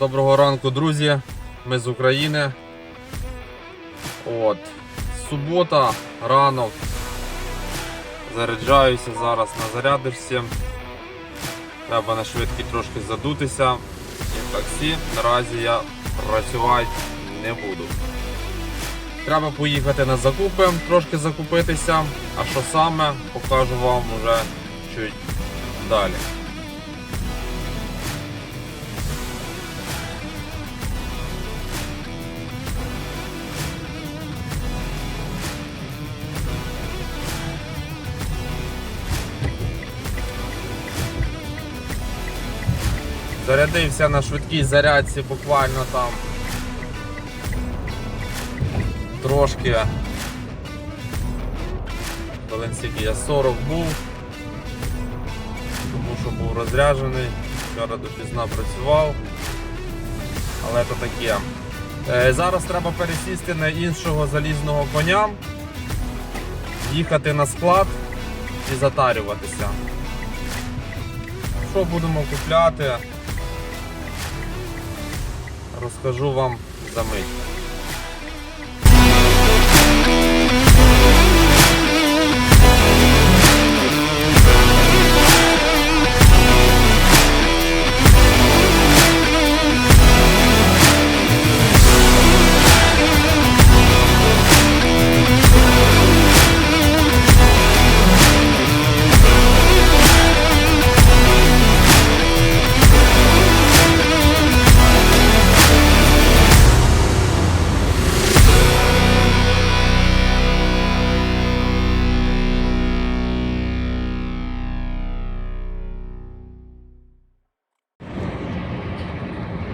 Доброго ранку, друзі. Ми з України. От. Субота, ранок. Заряджаюся зараз на зарядишці. Треба на швидкі трошки задутися. І в таксі наразі я працювати не буду. Треба поїхати на закупи, трошки закупитися. А що саме, покажу вам вже чуть далі. Зарядився на швидкій зарядці буквально там трошки. Хвилин скільки я 40 був, тому що був розряджений, вчора допізна працював, але то таке. Е, Зараз треба пересісти на іншого залізного коня, їхати на склад і затарюватися. Що будемо купляти? Розкажу вам за мить.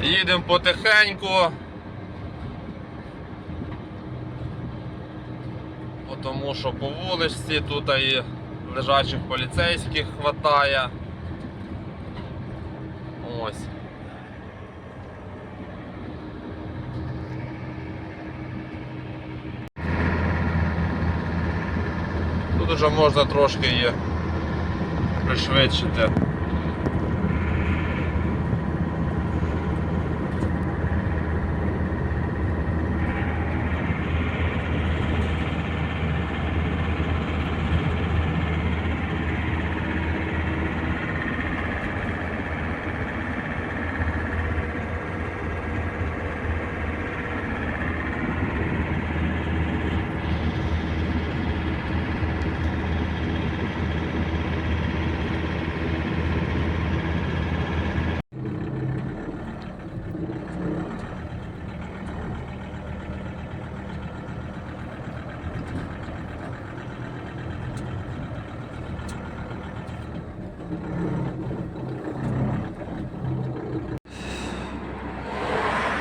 Їдемо потихеньку. Тому що по вуличці тут і лежачих поліцейських хватає. Ось. Тут вже можна трошки її пришвидшити.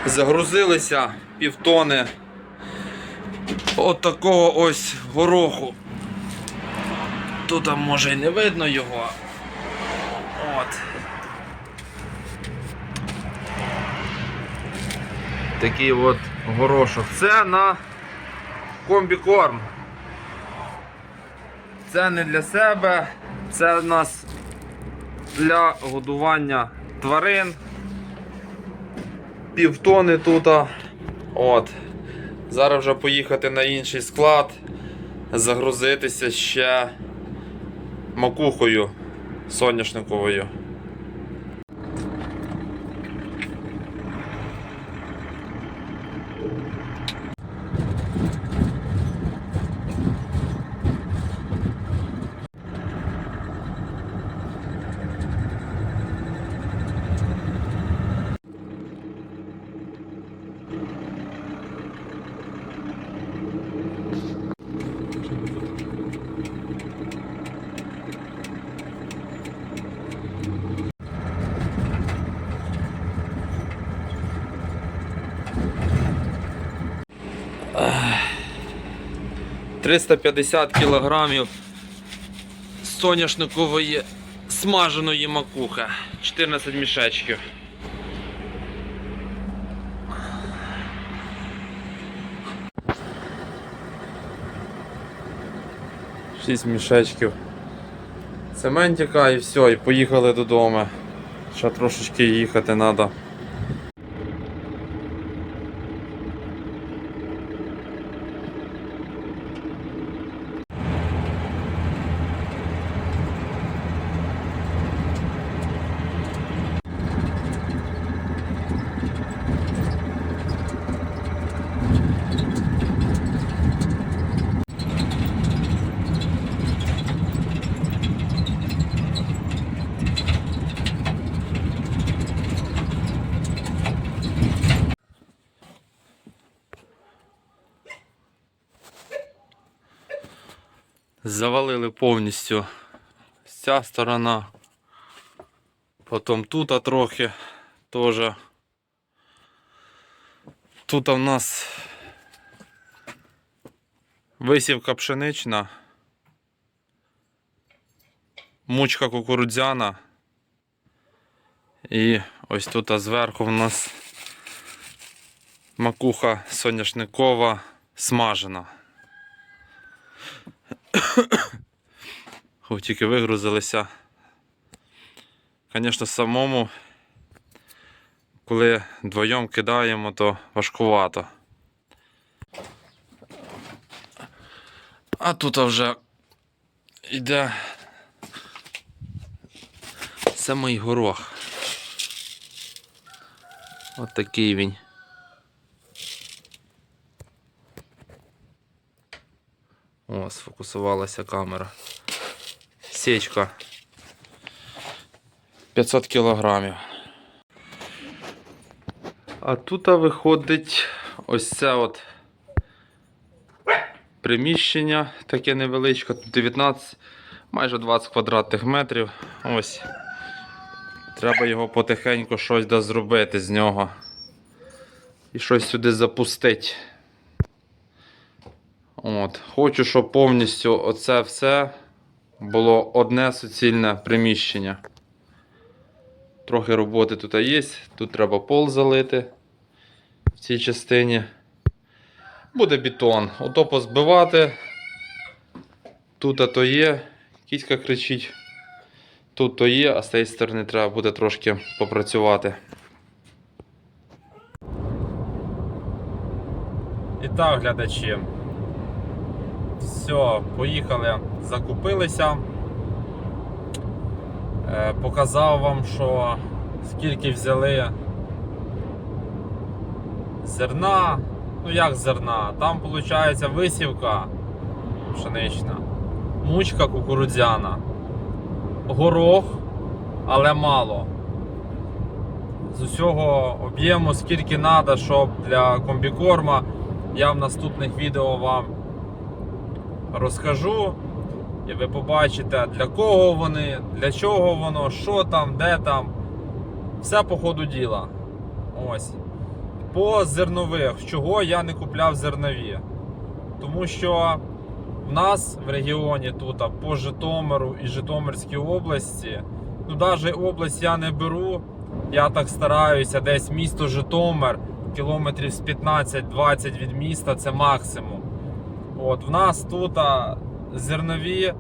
Загрузилися півтони от такого ось гороху. Тут може і не видно його. От. Такий от горошок. Це на комбікорм. Це не для себе, це у нас для годування тварин півтони тут. От. Зараз вже поїхати на інший склад, загрузитися ще макухою соняшниковою. 350 кілограмів соняшникової смаженої макухи. 14 мішечків. Шість мішечків цементика і все, і поїхали додому. Ще трошечки їхати треба. Завалили повністю ця сторона. Потім тут трохи теж. Тут у нас висівка пшенична, мучка кукурудзяна. І ось тут зверху в нас макуха соняшникова смажена. Хоч тільки вигрузилися. Звісно, самому, коли вдвоєм кидаємо, то важкувато. А тут вже йде самий горох. От він. О, сфокусувалася камера. Сечка. 500 кілограмів. А тут виходить ось це от приміщення таке невеличке, тут 19, майже 20 квадратних метрів. Ось. Треба його потихеньку щось да зробити з нього. І щось сюди запустити. От. Хочу, щоб повністю оце все було одне суцільне приміщення. Трохи роботи тут є. Тут треба пол залити в цій частині. Буде бетон. Ото позбивати. Тут то є. Кіська кричить. Тут то є, а з цієї сторони треба буде трошки попрацювати. І так, глядачі. Все, поїхали, закупилися. Е, показав вам, що скільки взяли зерна. Ну як зерна? Там виходить висівка пшенична, мучка кукурудзяна, горох, але мало. З усього об'єму, скільки треба, щоб для комбікорма, я в наступних відео вам розкажу. І ви побачите, для кого вони, для чого воно, що там, де там. Все по ходу діла. Ось. По зернових, чого я не купляв зернові. Тому що в нас в регіоні тут по Житомиру і Житомирській області, ну навіть область я не беру. Я так стараюся, десь місто Житомир, кілометрів з 15-20 від міста це максимум. От, в нас тут а, зернові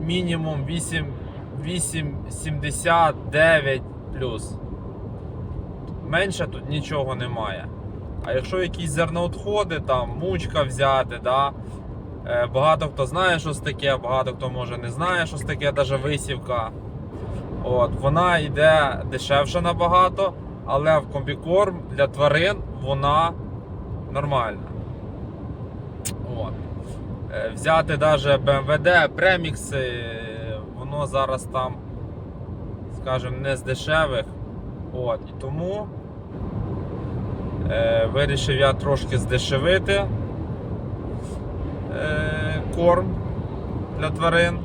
мінімум 8, 8,79 плюс. Менше тут нічого немає. А якщо якісь зерноотходи, там мучка взяти, да, е, багато хто знає, що це таке, багато хто може не знає, що це таке, навіть висівка. От, вона йде дешевше набагато, але в комбікорм для тварин вона нормальна. Е, Взяти навіть БМВД, премікси, воно зараз там, скажімо, не з дешевих. От. І тому е, вирішив я трошки здешевити е, корм для тварин.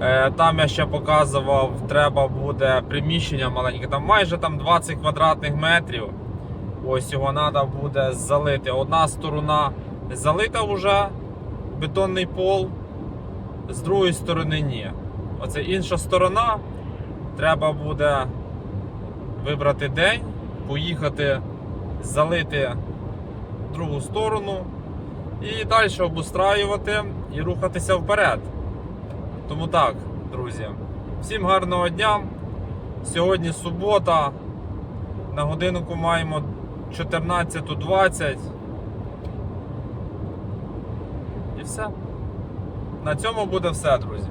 Е, Там я ще показував, треба буде приміщення маленьке, там майже там 20 квадратних метрів. Ось його треба буде залити. Одна сторона залита вже бетонний пол, з другої сторони ні. Оце інша сторона. Треба буде вибрати день, поїхати залити другу сторону і далі обустраювати і рухатися вперед. Тому так, друзі, всім гарного дня. Сьогодні субота. На годинку маємо 14.20. І все. На цьому буде все, друзі.